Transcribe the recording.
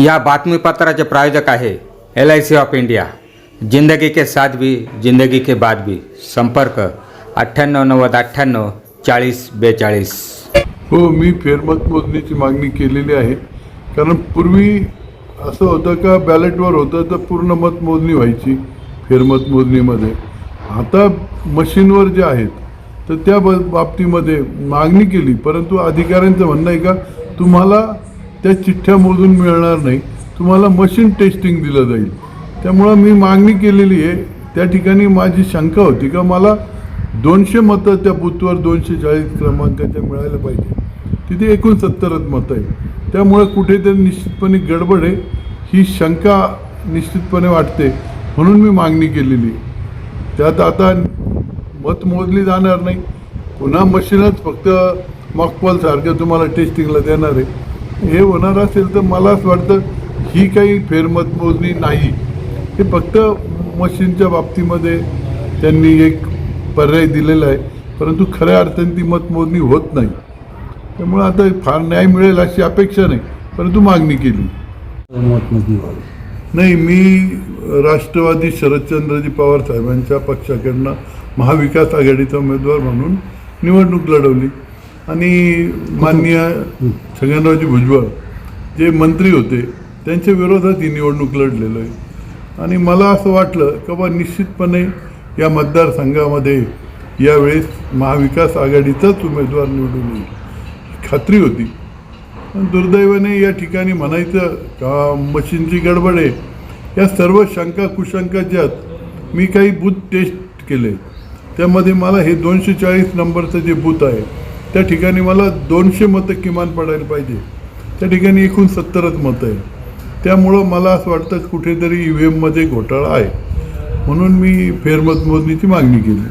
या बातमीपत्राचे प्रायोजक आहे L I C of India. जिंदगी के साथ भी जिंदगी के बाद भी. संपर्क अठ्ठ्याण्णव नव्वद अठ्ठ्याण्णव चाळीस बेचाळीस. हो मी फेरमत मोजणीची मागणी केलेली आहे. कारण पूर्वी असं होतं का बॅलेटवर होतं तर पूर्ण मत मोजणी व्हायची फेरमत मोजणीमध्ये. आता मशीनवर जे आहेत तर त्या ब बाबतीमध्ये मागणी केली. परंतु अधिकाऱ्यांचं म्हणणं आहे का तुम्हाला त्या चिठ्ठ्या मोजून मिळणार नाही. तुम्हाला मशीन टेस्टिंग दिलं जाईल. त्यामुळं मी मागणी केलेली आहे त्या ठिकाणी माझी शंका होती का मला दोनशे मतं त्या बूथवर दोनशे चाळीस क्रमांकाच्या मिळायला पाहिजे. तिथे एकूण सत्तरच मतं आहे त्यामुळं कुठेतरी निश्चितपणे गडबड आहे. ही शंका निश्चितपणे वाटते म्हणून मी मागणी केलेली आहे. त्यात आता मत मोजली जाणार नाही. पुन्हा मशीनच फक्त मॉकपॉल सारखं तुम्हाला टेस्टिंगला देणार आहे. हे होणार असेल तर मला असं वाटतं ही काही फेरमत मोजणी नाही. हे फक्त मशीनच्या बाबतीमध्ये त्यांनी एक पर्याय दिलेला आहे परंतु खऱ्या अर्थाने ती मतमोजणी होत नाही. त्यामुळे आता फार न्याय मिळेल अशी अपेक्षा नाही परंतु मागणी केली. नाही मी राष्ट्रवादी शरदचंद्रजी पवार साहेबांच्या पक्षाकडनं महाविकास आघाडीचा उमेदवार म्हणून निवडणूक लढवली. आणि माननीय छगनरावजी भुजबळ जे मंत्री होते त्यांच्या विरोधात ही निवडणूक लढलेलो आहे. आणि मला असं वाटलं की बा निश्चितपणे या मतदारसंघामध्ये यावेळेस महाविकास आघाडीचाच उमेदवार निवडून येईल खात्री होती. पण दुर्दैवाने या ठिकाणी म्हणायचं का मशीनची गडबड आहे. या सर्व शंका कुशंका ज्यात मी काही बूथ टेस्ट केले. त्यामध्ये मला हे दोनशे चाळीस नंबरचं जे बूथ आहे त्या ठिकाणी मला दोनशे मतं किमान पडायला पाहिजे. त्या ठिकाणी एकूण सत्तरच मतं आहे त्यामुळं मला असं वाटतं कुठेतरी ई व्ही एममध्ये घोटाळा आहे. म्हणून मी फेरमतमोजणीची मागणी केली.